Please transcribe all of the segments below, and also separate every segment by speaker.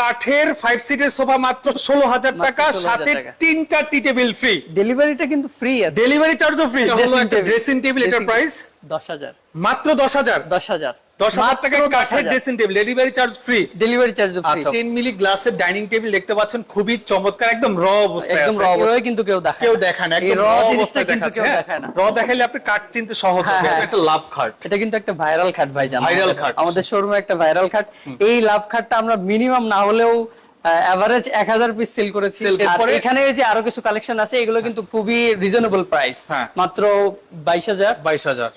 Speaker 1: কাঠের ফাইভ সিটের সোফা মাত্র ষোলো হাজার টাকা সাথে
Speaker 2: তিন
Speaker 1: তিনটা টি টেবিল ফ্রি
Speaker 2: ডেলিভারিটা কিন্তু ফ্রি আছে।
Speaker 1: ডেলিভারি চার্জও ফ্রি হলো একটা ড্রেসিং টেবিল এটার প্রাইস
Speaker 2: দশ হাজার।
Speaker 1: মাত্র দশ হাজার?
Speaker 2: দশ হাজার।
Speaker 1: দশ হাজার টাকা কাঠের dressing table delivery charge free
Speaker 2: delivery charge free
Speaker 1: ten milli গ্লাসের ডাইনিং টেবিল দেখতে পাচ্ছেন খুবই চমৎকার একদম র অবস্থায়
Speaker 2: একদম র অবস্থায়। কিন্তু কেউ দেখায়
Speaker 1: কেউ
Speaker 2: না।
Speaker 1: দেখায় না একদম
Speaker 2: র
Speaker 1: র অবস্থায় দেখাচ্ছে হ্যাঁ।
Speaker 2: দেখায় না।
Speaker 1: র দেখাইলে আপনি কাঠ চিনতে সহজ
Speaker 2: হ্যাঁ,
Speaker 1: হবে
Speaker 2: হ্যাঁ।
Speaker 1: একটা লাভ খাট।
Speaker 2: এটা কিন্তু একটা ভাইরাল খাট ভাই জানো
Speaker 1: Viral খাট।
Speaker 2: আমাদের শোরুমে একটা ভাইরাল খাট। এই লাভ খাটটা আমরা মিনিমাম না হলেও এভারেজ এক হাজার পিস সেল করেছি। আর এখানে যে আরও কিছু কালেকশন আছে এগুলো কিন্তু খুবই রিজনেবল প্রাইস
Speaker 1: হ্যাঁ।
Speaker 2: মাত্র হাজার।
Speaker 1: হাজার।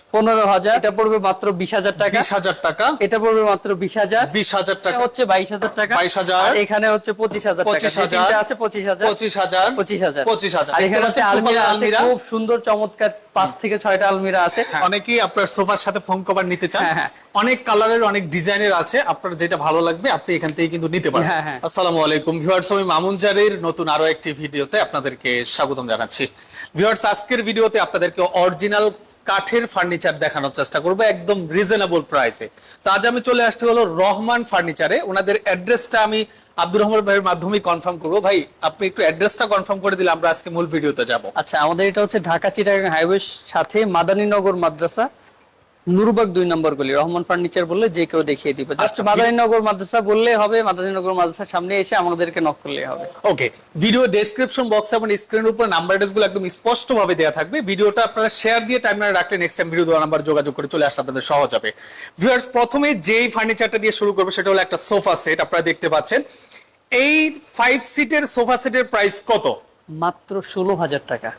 Speaker 2: হাজার। এটা পড়বে মাত্র বিশ হাজার টাকা।
Speaker 1: বিশ হাজার টাকা।
Speaker 2: এটা পড়বে মাত্র হাজার।
Speaker 1: হাজার টাকা।
Speaker 2: হচ্ছে বাইশ হাজার টাকা।
Speaker 1: 22,000
Speaker 2: আর এখানে হচ্ছে পঁচিশ হাজার টাকা।
Speaker 1: 25,000
Speaker 2: তিনটা আছে পঁচিশ হাজার।
Speaker 1: পঁচিশ হাজার।
Speaker 2: পঁচিশ হাজার।
Speaker 1: হাজার।
Speaker 2: আর এখানে হচ্ছে আলমিরা আছে
Speaker 1: আলমিরা।
Speaker 2: খুব সুন্দর চমৎকার পাঁচ থেকে ছয়টা আলমিরা আছে।
Speaker 1: হ্যাঁ, অনেকেই আপনার সোফার সাথে ফোম কভার নিতে চান।
Speaker 2: হ্যাঁ, হ্যাঁ।
Speaker 1: অনেক কালারের অনেক ডিজাইনের আছে। আপনার যেটা ভালো লাগবে আপনি এখান থেকে কিন্তু নিতে পারেন।
Speaker 2: হ্যাঁ, হ্যাঁ।
Speaker 1: আসসালামু আলাইকুম। ভিউয়ার্স আমি মামুন জারির নতুন আরও একটি ভিডিওতে আপনাদেরকে স্বাগতম জানাচ্ছি। ভিউয়ার্স আজকের ভিডিওতে আপনাদেরকে অরিজিনাল কাঠের ফার্নিচার দেখানোর চেষ্টা করব একদম রিজনেবল প্রাইসে তো আজ আমি চলে আসতে হলো রহমান ফার্নিচারে। ওনাদের অ্যাড্রেসটা আমি আব্দুর রহমান ভাইয়ের মাধ্যমে কনফার্ম করব। ভাই আপনি একটু অ্যাড্রেসটা কনফার্ম করে দিলে আমরা আজকে মূল ভিডিওতে যাব।
Speaker 2: আচ্ছা আমাদের এটা হচ্ছে ঢাকা চিটাগাং হাইওয়ে সাথে মাদানীনগর মাদ্রাসা। নুরবাগ দুই নম্বর গলি। রহমান ফার্নিচার বললে যে কেউ দেখিয়ে দিবে। জাস্ট
Speaker 1: আচ্ছা,
Speaker 2: মাদানীনগর মাদ্রাসা বললে হবে মাদানীনগর মাদ্রাসার সামনে এসে আমাদেরকে নক করলে হবে।
Speaker 1: ওকে ভিডিও ডেসক্রিপশন বক্স এবং স্ক্রিনের উপর নাম্বারগুলো একদম স্পষ্ট ভাবে দেওয়া থাকবে। ভিডিওটা আপনারা শেয়ার দিয়ে টাইমলাইনে রাখলে নেক্সট টাইম ভিডিও দেওয়া নাম্বার যোগাযোগ করে চলে আসতে আপনাদের সহজ হবে। ভিউয়ার্স প্রথমে যেই ফার্নিচারটা দিয়ে শুরু করব সেটা হলো একটা সোফা সেট আপনারা দেখতে পাচ্ছেন। এই ফাইভ সিটের সোফা সেটের প্রাইস কত?
Speaker 2: মাত্র ষোলো হাজার টাকা।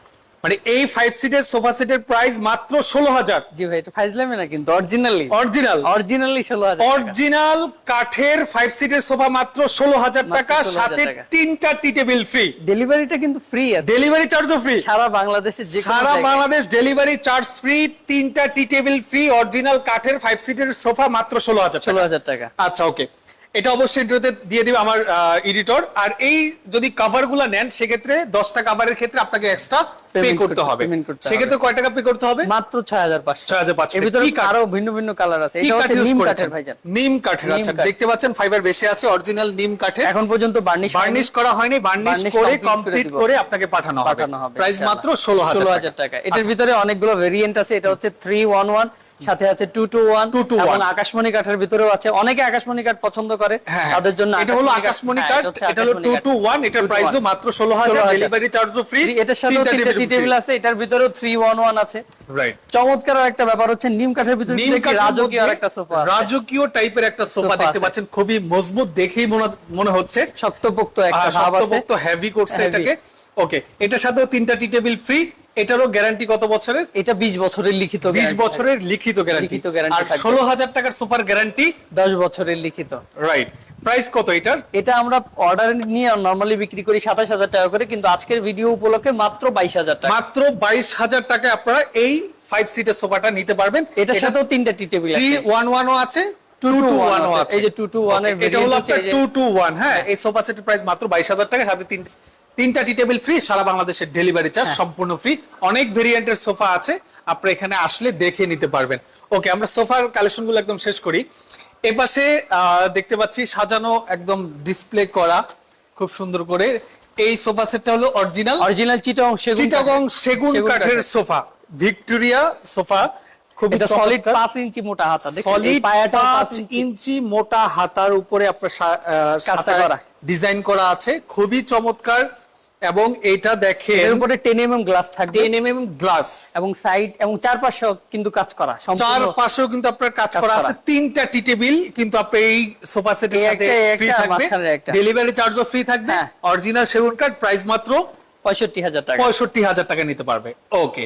Speaker 1: মানে এই ফাইভ সিটের সোফা সেটের প্রাইস মাত্র ষোলো হাজার
Speaker 2: জি ভাই এটা ফাইজলামে না কিন্তু অরিজিনালি
Speaker 1: অরিজিনাল
Speaker 2: অরিজিনালি ষোলো হাজার
Speaker 1: অরিজিনাল কাঠের ফাইভ সিটের সোফা মাত্র ষোলো হাজার টাকা সাথে তিনটা টি টেবিল ফ্রি
Speaker 2: ডেলিভারিটা কিন্তু ফ্রি আছে।
Speaker 1: ডেলিভারি চার্জও ফ্রি
Speaker 2: সারা বাংলাদেশে যে
Speaker 1: সারা বাংলাদেশ ডেলিভারি চার্জ ফ্রি তিনটা টি টেবিল ফ্রি অরিজিনাল কাঠের ফাইভ সিটের সোফা মাত্র ষোলো হাজার
Speaker 2: ষোলো হাজার টাকা।
Speaker 1: আচ্ছা ওকে এটা অবশ্যই এটাতে দিয়ে দিবে আমার এডিটর আর এই যদি কভারগুলা নেন সেক্ষেত্রে দশটা কভারের ক্ষেত্রে আপনাকে এক্সট্রা পে করতে হবে। সেক্ষেত্রে কয় টাকা পে করতে হবে?
Speaker 2: মাত্র ছয় হাজার পাঁচশো।
Speaker 1: 6,500
Speaker 2: এর ভিতরে আরও ভিন্ন ভিন্ন কালার আছে। এটা হচ্ছে নিম কাঠের ভাইজান।
Speaker 1: নিম কাঠের আচ্ছা দেখতে পাচ্ছেন ফাইবার বেশি আছে অরিজিনাল নিম কাঠের।
Speaker 2: এখন পর্যন্ত বার্নিশ
Speaker 1: বার্নিশ করা হয়নি বার্নিশ করে কমপ্লিট করে আপনাকে পাঠানো হবে। প্রাইস মাত্র ষোলো হাজার টাকা।
Speaker 2: হাজার টাকা। এটার ভিতরে অনেকগুলো ভেরিয়েন্ট আছে। এটা হচ্ছে থ্রি ওয়ান ওয়ান সাথে আছে টু টু ওয়ান
Speaker 1: 221
Speaker 2: এবং আকাশমণি কাঠের ভিতরেও আছে। অনেকে আকাশমণি কাঠ পছন্দ করে।
Speaker 1: হ্যাঁ, হ্যাঁ।
Speaker 2: তাদের জন্য
Speaker 1: এটা হলো আকাশমণি
Speaker 2: হ্যাঁ,
Speaker 1: কাঠ। এটা হলো টু টু ওয়ান এটার
Speaker 2: 221
Speaker 1: প্রাইসও মাত্র ষোলো হাজার ডেলিভারি চার্জও ফ্রি
Speaker 2: এটার সাথে তিনটা টি টেবিল আছে। এটার ভিতরেও থ্রি ওয়ান ওয়ান আছে।
Speaker 1: রাইট
Speaker 2: চমৎকার একটা ব্যাপার হচ্ছে নিম কাঠের ভিতরে রাজকীয় একটা সোফা
Speaker 1: রাজকীয় টাইপের একটা সোফা দেখতে পাচ্ছেন। খুবই মজবুত দেখেই মনে- হচ্ছে।
Speaker 2: শক্তপোক্ত একটা
Speaker 1: শক্তপোক্ত হেভি করছে এটাকে। ওকে এটার সাথেও তিনটা টি টেবিল ফ্রি এটারও গ্যারান্টি কত বছরের?
Speaker 2: এটা বিশ বছরের লিখিত
Speaker 1: বিশ
Speaker 2: guarantee।
Speaker 1: বছরের লিখিত গ্যারান্টি
Speaker 2: লিখিত
Speaker 1: আর টাকার সুপার গ্যারান্টি
Speaker 2: দশ বছরের লিখিত।
Speaker 1: রাইট প্রাইস কত এটার?
Speaker 2: এটা আমরা অর্ডার নিয়ে নর্মালি বিক্রি করি সাতাশ হাজার টাকা করে কিন্তু আজকের ভিডিও উপলক্ষে মাত্র বাইশ হাজার টাকা।
Speaker 1: মাত্র বাইশ হাজার টাকায় আপনারা এই ফাইভ সিটের সোফাটা নিতে পারবেন।
Speaker 2: এটার সাথেও তিনটা টি টেবিল
Speaker 1: ওয়ান আছে। টু টু ওয়ানও আছে
Speaker 2: এই যে 221 এর
Speaker 1: Okay, এটা হলো আপনার টু টু ওয়ান হ্যাঁ এই সোফা সেটের প্রাইস মাত্র বাইশ হাজার টাকা সাথে তিন তিনটা টি টেবিল ফ্রি সারা বাংলাদেশের ডেলিভারি চার্জ
Speaker 2: হ্যাঁ।
Speaker 1: সম্পূর্ণ ফ্রি অনেক ভেরিয়েন্টের সোফা আছে আপনি এখানে আসলে দেখে নিতে পারবেন। ওকে আমরা সোফার কালেকশনগুলো একদম শেষ করি। এপাশে দেখতে পাচ্ছি সাজানো একদম ডিসপ্লে করা খুব সুন্দর করে। এই সোফা সেটটা হলো অরিজিনাল
Speaker 2: অরিজিনাল চিটং সেগুন
Speaker 1: চিটাগং। সেগুন কাঠের সোফা ভিক্টোরিয়া সোফা খুব
Speaker 2: সলিড পাঁচ ইঞ্চি মোটা হাতা
Speaker 1: সলিড
Speaker 2: পায়াটা
Speaker 1: পাঁচ
Speaker 2: পাঁচ ইঞ্চি।
Speaker 1: ইঞ্চি মোটা হাতার উপরে আপনার
Speaker 2: কাজটা করা।
Speaker 1: ডিজাইন করা আছে খুবই চমৎকার। এবং এটা দেখেন
Speaker 2: এর উপরে টেন এম এম গ্লাস থাকবে।
Speaker 1: টেন এম এম গ্লাস
Speaker 2: এবং সাইড এবং চারপাশে কিন্তু কাজ করা
Speaker 1: চার
Speaker 2: সম্পূর্ণ
Speaker 1: কিন্তু আপনার কাজ করা। আছে। তিনটা টি টেবিল কিন্তু আপনি এই সোফা সেটের সাথে ফ্রি থাকবে। ডেলিভারি চার্জও ফ্রি থাকবে। অরিজিনাল সেগুন কাঠ প্রাইস মাত্র
Speaker 2: পঁয়ষট্টি হাজার টাকা।
Speaker 1: পঁয়ষট্টি হাজার টাকা নিতে পারবে। ওকে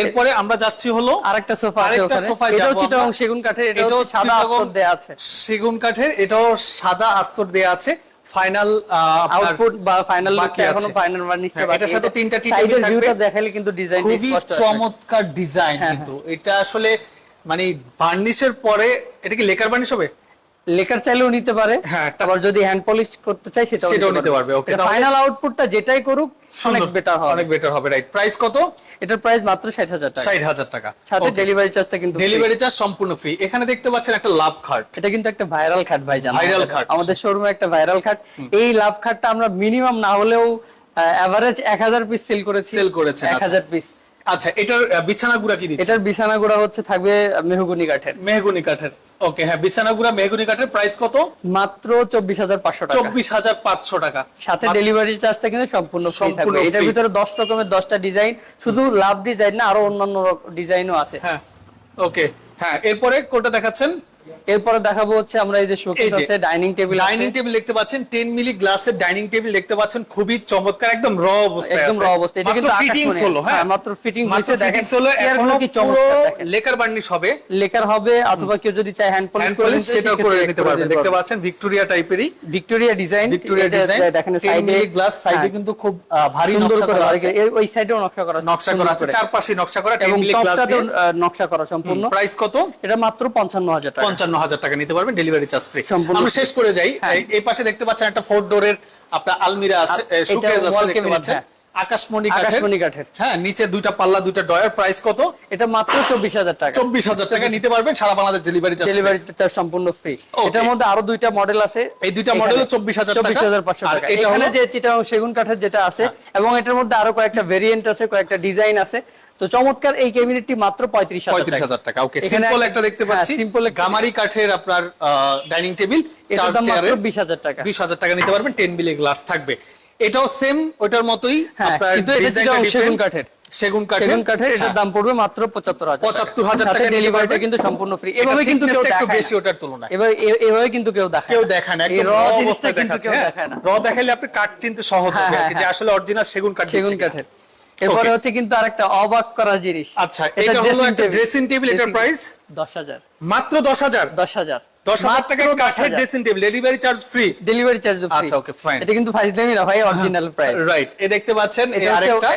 Speaker 1: এরপরে আমরা যাচ্ছি হলো
Speaker 2: আরেকটা সোফা আছে
Speaker 1: আরেকটা
Speaker 2: ওখানে।
Speaker 1: সোফায়
Speaker 2: এটাও
Speaker 1: যাব
Speaker 2: চিটং সেগুন কাঠের এটাও
Speaker 1: এটাও
Speaker 2: সাদা আস্তর দেয়া আছে।
Speaker 1: সেগুন কাঠের এটাও সাদা আস্তর দেয়া আছে। ফাইনাল
Speaker 2: আউটপুট বা ফাইনাল লুকটা
Speaker 1: এখনও
Speaker 2: ফাইনাল বার্নিশটা
Speaker 1: হ্যাঁ,
Speaker 2: বাকি
Speaker 1: এটার সাথে তিনটা টি টেবিল থাকবে।
Speaker 2: দেখালে কিন্তু ডিজাইন
Speaker 1: খুবই চমৎকার ডিজাইন
Speaker 2: হ্যাঁ,
Speaker 1: কিন্তু। এটা আসলে মানে বার্নিশের পরে এটা কি লেকার বার্নিশ হবে?
Speaker 2: লেকার চাইলেও নিতে পারে।
Speaker 1: হ্যাঁ,
Speaker 2: আবার যদি হ্যান্ড পলিশ করতে চাই সেটাও
Speaker 1: সেটাও নিতে পারবে, তাহলে-
Speaker 2: ফাইনাল আউটপুটটা যেটাই করুক অনেক বেটার হবে।
Speaker 1: অনেক বেটার হবে রাইট প্রাইস কত?
Speaker 2: এটার প্রাইস মাত্র ষাট হাজার টাকা।
Speaker 1: ষাট হাজার টাকা
Speaker 2: সাথে ডেলিভারি চার্জটা কিন্তু
Speaker 1: ডেলিভারি চার্জ সম্পূর্ণ ফ্রি এখানে দেখতে পাচ্ছেন একটা লাভ খাট।
Speaker 2: এটা কিন্তু একটা ভাইরাল খাট ভাই জানো
Speaker 1: Viral
Speaker 2: আমাদের-
Speaker 1: খাট।
Speaker 2: আমাদের শোরুমে একটা ভাইরাল খাট। এই লাভ খাটটা আমরা মিনিমাম না হলেও এভারেজ এক হাজার পিস সেল করেছি।
Speaker 1: সেল করেছেন, আচ্ছা।
Speaker 2: হাজার পিস
Speaker 1: আচ্ছা এটার বিছানা গুড়া কি দিচ্ছে
Speaker 2: এটার বিছানা গুড়া হচ্ছে থাকবে মেহগুনি কাঠের।
Speaker 1: মেহগুনি কাঠের। ওকে হ্যাঁ বিছানাগুড়া মেহগুনি কাঠের প্রাইস কত?
Speaker 2: মাত্র চব্বিশ হাজার পাঁচশো টাকা।
Speaker 1: চব্বিশ হাজার পাঁচশো টাকা।
Speaker 2: সাথে ডেলিভারি চার্জটা কিন্তু সম্পূর্ণ ফ্রি থাকবে। এটার ভিতরে দশ রকমের দশটা ডিজাইন শুধু লাভ ডিজাইন না আরও অন্যান্য ডিজাইনও আছে।
Speaker 1: হ্যাঁ ওকে হ্যাঁ এরপরে কোনটা দেখাচ্ছেন?
Speaker 2: এরপরে দেখাবো হচ্ছে আমরা এই যে শোকেস আছে ডাইনিং টেবিল
Speaker 1: ডাইনিং টেবিল দেখতে পাচ্ছেন 10 মিলি গ্লাসের ডাইনিং টেবিল দেখতে পাচ্ছেন খুবই চমৎকার একদম র অবস্থায়
Speaker 2: একদম র অবস্থা এটা কিন্তু
Speaker 1: ফিটিংস হলো হ্যাঁ
Speaker 2: হ্যাঁ, মাত্র ফিটিং হয়েছে দেখেন।
Speaker 1: হলো এখনও
Speaker 2: কি চমৎকার দেখেন।
Speaker 1: লেকার বার্নিশ হবে।
Speaker 2: লেকার হবে অথবা কেউ যদি চায় হ্যান্ড পলিশ করে সেক্ষেত্রে
Speaker 1: করে নিতে পারবেন।
Speaker 2: দিতে
Speaker 1: দেখতে পাচ্ছেন ভিক্টোরিয়া টাইপেরই
Speaker 2: ভিক্টোরিয়া ডিজাইন
Speaker 1: ভিক্টোরিয়া ডিজাইন
Speaker 2: দেখেন
Speaker 1: 10
Speaker 2: সাইডে
Speaker 1: গ্লাস সাইডে কিন্তু খুব ভারী
Speaker 2: সুন্দর
Speaker 1: নকশা
Speaker 2: করা
Speaker 1: আছে।
Speaker 2: ওই সাইডেও নকশা করা আছে,
Speaker 1: নকশা করা আছে। চারপাশে নকশা করা 10 মিলি গ্লাস দিয়ে।
Speaker 2: নকশা করা সম্পূর্ণ।
Speaker 1: প্রাইস কত?
Speaker 2: এটা মাত্র পঞ্চান্ন হাজার টাকা।
Speaker 1: পঞ্চান্ন হাজার টাকা নিতে পারবেন ডেলিভারি চার্জ ফ্রি আমরা শেষ করে যাই
Speaker 2: হ্যাঁ।
Speaker 1: এই- পাশে দেখতে পাচ্ছেন একটা ফোর ডোরের আপনার আলমিরা আছে আছে দেখতে পাচ্ছেন
Speaker 2: হ্যাঁ।
Speaker 1: আকাশমণি
Speaker 2: আকাশমণি কাঠের।
Speaker 1: হ্যাঁ নিচে দুইটা পাল্লা দুইটা ডয়ার প্রাইস কত?
Speaker 2: এটা মাত্র চব্বিশ হাজার টাকা।
Speaker 1: চব্বিশ হাজার টাকা নিতে পারবেন সারা Bangladesh delivery charge
Speaker 2: delivery charge সম্পূর্ণ ফ্রি এটার মধ্যে আরও দুইটা মডেল আছে।
Speaker 1: এই দুইটা মডেলও 24,000 টাকা।
Speaker 2: চব্বিশ হাজার পাঁচশো টাকা। এখানে যে চিটাং সেগুন কাঠের যেটা আছে এবং এটার মধ্যে আরও কয়েকটা ভেরিয়েন্ট আছে কয়েকটা ডিজাইন আছে। তো চমৎকার এই ক্যাবিনেটটি মাত্র পঁয়ত্রিশ
Speaker 1: পঁয়ত্রিশ হাজার টাকা। ওকে সিম্পল
Speaker 2: একটা-
Speaker 1: দেখতে
Speaker 2: হ্যাঁ,
Speaker 1: পাচ্ছি।
Speaker 2: একটা-
Speaker 1: গামারি কাঠের আপনার ডাইনিং টেবিল চার চেয়ারের
Speaker 2: বিশ হাজার টাকা।
Speaker 1: বিশ হাজার টাকা নিতে পারবেন টেন বিলি গ্লাস থাকবে। এটাও সেম ওটার মতোই
Speaker 2: হ্যাঁ, কিন্তু এটা সেগুন কাঠের।
Speaker 1: সেগুন কাঠের।
Speaker 2: সেগুন কাঠের এটার
Speaker 1: হ্যাঁ।
Speaker 2: দাম পড়বে মাত্র পঁচাত্তর হাজার
Speaker 1: 75,000 টাকা
Speaker 2: ডেলিভারিটা কিন্তু সম্পূর্ণ ফ্রি এভাবে কিন্তু কেউ
Speaker 1: একটু বেশি ওটার তুলনায়।
Speaker 2: এবার এভাবে কিন্তু কেউ দেখায়
Speaker 1: কেউ
Speaker 2: না।
Speaker 1: দেখায় না একদম র অবস্থায় দেখাচ্ছে। র দেখাইলে আপনি কাঠ চিনতে সহজ হবে
Speaker 2: হ্যাঁ,
Speaker 1: যে। আসলে অরিজিনাল সেগুন কাঠ
Speaker 2: সেগুন কাঠের। এরপরে হচ্ছে কিন্তু আরেকটা অবাক করা জিনিস।
Speaker 1: আচ্ছা, এটা হলো একটা dressing table, এটার?
Speaker 2: দশ হাজার।
Speaker 1: মাত্র দশ হাজার।
Speaker 2: দশ হাজার
Speaker 1: টাকা কাঠের dressing table delivery charge free
Speaker 2: delivery charge
Speaker 1: আচ্ছা, okay, fine.
Speaker 2: এটা কিন্তু ফাইজ না ভাই অরিজিনাল প্রাইস
Speaker 1: রাইট এ দেখতে পাচ্ছেন এই
Speaker 2: এটা
Speaker 1: আরেকটা।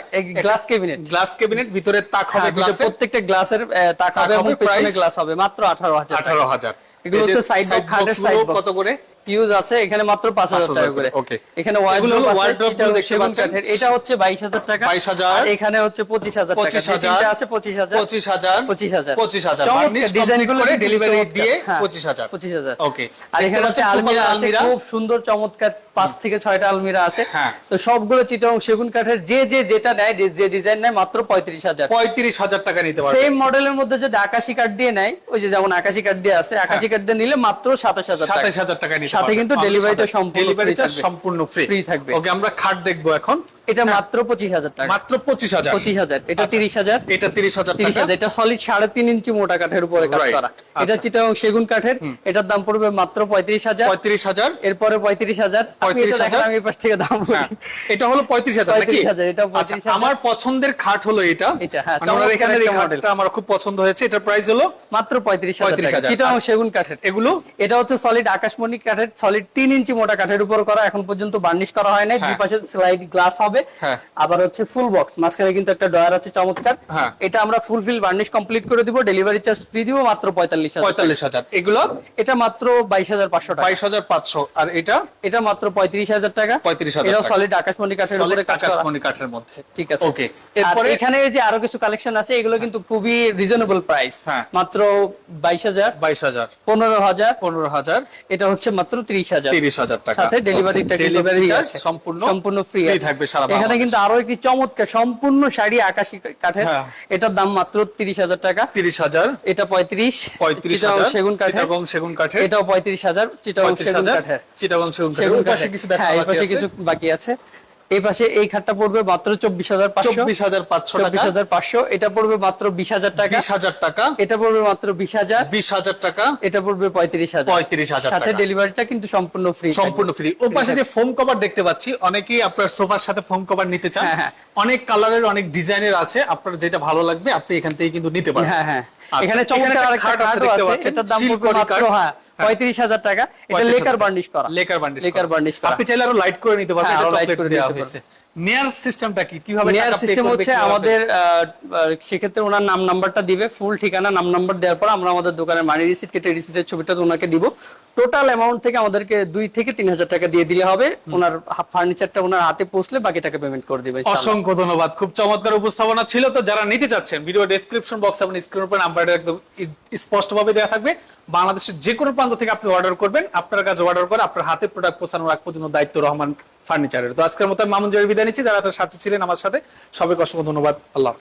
Speaker 2: গ্লাস ক্যাবিনেট
Speaker 1: গ্লাস ক্যাবিনেট ভিতরে তাক হবে গ্লাসে
Speaker 2: প্রত্যেকটা গ্লাসের তাক হবে এবং পেছনে গ্লাস হবে মাত্র আঠারো হাজার
Speaker 1: আঠারো হাজার।
Speaker 2: এগুলো হচ্ছে সাইড বক্স
Speaker 1: কত করে?
Speaker 2: পিউজ আছে এখানে মাত্র
Speaker 1: 5,000
Speaker 2: টাকা করে
Speaker 1: okay.
Speaker 2: এখানে ওয়ার্ড্রপ
Speaker 1: দেখতে পাচ্ছেন।
Speaker 2: এটা হচ্ছে বাইশ হাজার টাকা।
Speaker 1: 22,000
Speaker 2: আর এখানে হচ্ছে পঁচিশ হাজার টাকা।
Speaker 1: 25,000
Speaker 2: যে তিনটা আছে পঁচিশ হাজার।
Speaker 1: পঁচিশ হাজার
Speaker 2: পঁচিশ হাজার।
Speaker 1: পঁচিশ হাজার।
Speaker 2: চমৎকার
Speaker 1: বার্নিশ
Speaker 2: design কমপ্লিটগুলো
Speaker 1: করে ডেলিভারি দিয়ে
Speaker 2: হ্যাঁ,
Speaker 1: পঁচিশ হাজার।
Speaker 2: পঁচিশ হাজার।
Speaker 1: ওকে
Speaker 2: আর এখানে হচ্ছে আলমিরা আছে খুব সুন্দর চমৎকার পাঁচ থেকে ছয়টা আলমিরা আছে।
Speaker 1: হ্যাঁ।
Speaker 2: তো সবগুলো চিটং সেগুন কাঠের যে যে যেটা নেয় যে- ডিজাইন নেয় মাত্র পঁয়ত্রিশ হাজার।
Speaker 1: পঁয়ত্রিশ হাজার টাকা নিতে পারবে।
Speaker 2: সেম মডেলের মধ্যে যদি আকাশি কাঠ দিয়ে নেয় ওই যে যেমন আকাশি কাঠ দিয়ে আছে আকাশি কাঠ দিয়ে নিলে মাত্র সাতাশ হাজার টাকা।
Speaker 1: সাতাশ হাজার টাকা নিতে
Speaker 2: সাথে কিন্তু ডেলিভারিটা সম্পূর্ণ
Speaker 1: ডেলিভারি চার্জ সম্পূর্ণ ফ্রি
Speaker 2: Free থাকবে।
Speaker 1: ওকে আমরা খাট দেখব এখন।
Speaker 2: এটা মাত্র পঁচিশ হাজার টাকা।
Speaker 1: মাত্র পঁচিশ হাজার।
Speaker 2: পঁচিশ হাজার। এটা তিরিশ হাজার।
Speaker 1: এটা তিরিশ হাজার
Speaker 2: তিরিশ
Speaker 1: টাকা
Speaker 2: এটা সলিড সাড়ে তিন ইঞ্চি মোটা কাঠের উপরে কাজ করা। এটা
Speaker 1: আচ্ছা।
Speaker 2: চিটাং সেগুন কাঠের। এটার দাম পড়বে মাত্র পঁয়ত্রিশ হাজার।
Speaker 1: পঁয়ত্রিশ হাজার।
Speaker 2: এরপরে পঁয়ত্রিশ হাজার। আপনি এটা
Speaker 1: 35,000
Speaker 2: আমি পাশ থেকে দাম বলি।
Speaker 1: হ্যাঁ, এটা হলো পঁয়ত্রিশ হাজার নাকি?
Speaker 2: 35,000, এটাও
Speaker 1: আচ্ছা
Speaker 2: 35,000
Speaker 1: আমার পছন্দের খাট হলো এটা।
Speaker 2: এটা, হ্যাঁ,
Speaker 1: মানে আমার
Speaker 2: চমৎকার
Speaker 1: এখানের এই খাটটা আমার খুব পছন্দ হয়েছে। এটার প্রাইস হলো
Speaker 2: মাত্র পঁয়ত্রিশ হাজার
Speaker 1: 35,000
Speaker 2: টাকা চিটাং সেগুন কাঠের।
Speaker 1: এগুলো?
Speaker 2: এটা হচ্ছে সলিড আকাশমণি কাঠের সলিড তিন ইঞ্চি মোটা কাঠের উপর করা এখন পর্যন্ত বার্নিশ করা হয় নাই। দুই
Speaker 1: হ্যাঁ।
Speaker 2: পাশে স্লাইড গ্লাস হবে।
Speaker 1: হ্যাঁ।
Speaker 2: আবার হচ্ছে ফুল বক্স মাঝখানে কিন্তু একটা ডয়ার আছে চমৎকার।
Speaker 1: হ্যাঁ।
Speaker 2: এটা আমরা ফুলফিল বার্নিশ কমপ্লিট করে দিব। ডেলিভারি চার্জ ফ্রি দিব মাত্র পঁয়তাল্লিশ হাজার।
Speaker 1: পঁয়তাল্লিশ হাজার। এগুলো?
Speaker 2: এটা মাত্র বাইশ হাজার পাঁচশো টাকা।
Speaker 1: বাইশ হাজার পাঁচশো। আর এটা?
Speaker 2: এটা মাত্র পঁয়ত্রিশ হাজার টাকা।
Speaker 1: 35,000
Speaker 2: এটা সলিড আকাশমণি কাঠের উপরে
Speaker 1: আকাশমণি কাঠের মধ্যে।
Speaker 2: ঠিক আছে।
Speaker 1: ওকে
Speaker 2: এরপরে? এখানে যে আরও কিছু কালেকশন আছে এগুলো কিন্তু খুবই রিজনেবল প্রাইস
Speaker 1: হ্যাঁ।
Speaker 2: মাত্র বাইশ হাজার
Speaker 1: বাইশ হাজার।
Speaker 2: পনেরো হাজার।
Speaker 1: পনেরো হাজার।
Speaker 2: এটা হচ্ছে মাত্র হাজার।
Speaker 1: তিরিশ হাজার টাকা।
Speaker 2: সাথে ডেলিভারি
Speaker 1: ডেলিভারি চার্জ সম্পূর্ণ
Speaker 2: সম্পূর্ণ ফ্রি
Speaker 1: থাকবে সারা
Speaker 2: এখানে কিন্তু আরও একটি চমৎকার সম্পূর্ণ শাড়ি আকাশি কাঠের।
Speaker 1: হ্যাঁ।
Speaker 2: এটার দাম মাত্র তিরিশ হাজার টাকা।
Speaker 1: তিরিশ হাজার।
Speaker 2: এটা পঁয়ত্রিশ।
Speaker 1: পঁয়ত্রিশ
Speaker 2: চিটাগং
Speaker 1: হাজার।
Speaker 2: সেগুন কাঠের।
Speaker 1: চিটাগং সেগুন কাঠের।
Speaker 2: এটাও পঁয়ত্রিশ হাজার। চিটাগং
Speaker 1: পঁয়ত্রিশ
Speaker 2: সেগুন কাঠের।
Speaker 1: চিটাগং সেগুন কাঠের। পাশে কিছু দেখা
Speaker 2: হ্যাঁ,
Speaker 1: বাকি আছে।
Speaker 2: কিছু বাকি আছে। এই পাশে এই খাটটা পড়বে মাত্র চব্বিশ হাজার
Speaker 1: চব্বিশ হাজার পাঁচশো
Speaker 2: চব্বিশ হাজার পাঁচশো। এটা পড়বে মাত্র বিশ হাজার টাকা।
Speaker 1: বিশ হাজার টাকা।
Speaker 2: এটা পড়বে মাত্র বিশ হাজার।
Speaker 1: বিশ হাজার টাকা।
Speaker 2: এটা পড়বে পঁয়ত্রিশ হাজার।
Speaker 1: পঁয়ত্রিশ হাজার
Speaker 2: সাথে ডেলিভারিটা কিন্তু সম্পূর্ণ ফ্রি
Speaker 1: সম্পূর্ণ ফ্রি ও পাশে যে ফোম কভার দেখতে পাচ্ছি অনেকেই আপনার সোফার সাথে ফোম কভার নিতে চান।
Speaker 2: হ্যাঁ, হ্যাঁ।
Speaker 1: অনেক কালারের অনেক ডিজাইনের আছে। আপনার যেটা ভালো লাগবে আপনি এখান থেকে কিন্তু নিতে পারেন।
Speaker 2: হ্যাঁ হ্যাঁ।
Speaker 1: আচ্ছা,
Speaker 2: এখানে চমৎকার আরেকটা
Speaker 1: খাট আছে দেখতে পাচ্ছেন
Speaker 2: এটার দাম মাত্র হ্যাঁ পঁয়ত্রিশ হাজার টাকা। এটা
Speaker 1: 35,000
Speaker 2: লেকার বার্নিশ করা।
Speaker 1: লেকার বার্নিশ
Speaker 2: লেকার বার্নিশ করা।
Speaker 1: আপনি চাইলে আরও লাইট করে নিতে পারবেন
Speaker 2: হ্যাঁ,
Speaker 1: এটা চকলেট দেওয়া হয়েছে। নেয়ার সিস্টেমটা কি? কীভাবে
Speaker 2: নেয়ার সিস্টেম হচ্ছে আমাদের সেক্ষেত্রে ওনার নাম নাম্বারটা দিবে ফুল ঠিকানা নাম নাম্বার দেওয়ার পর আমরা আমাদের দোকানের মানি রিসিট কেটে রিসিটের ছবিটা ওনাকে দিব। টোটাল অ্যামাউন্ট থেকে আমাদেরকে দুই থেকে তিন হাজার টাকা দিয়ে দিলে হবে। ওনার ফার্নিচারটা ওনার হাতে পৌঁছলে বাকি টাকা পেমেন্ট করে
Speaker 1: অসংখ্য ধন্যবাদ। খুব চমৎকার উপস্থাপনা ছিল। তো যারা নিতে চাচ্ছেন ভিডিও ডেসক্রিপশন বক্স এবং স্ক্রিনের উপর নাম্বারটা একদম স্পষ্টভাবে দেওয়া থাকবে। বাংলাদেশের যে কোনো প্রান্ত থেকে আপনি অর্ডার করবেন। আপনার কাছে অর্ডার করে আপনার হাতে প্রোডাক্ট পৌঁছানোর আগ পর্যন্ত দায়িত্ব রহমান ফার্নিচারের তো আজকের মতো মামুন জয়ের বিদায় নিচ্ছি, যারা তার সাথে ছিলেন আমার সাথে, সবাইকে অসংখ্য ধন্যবাদ আল্লাহ।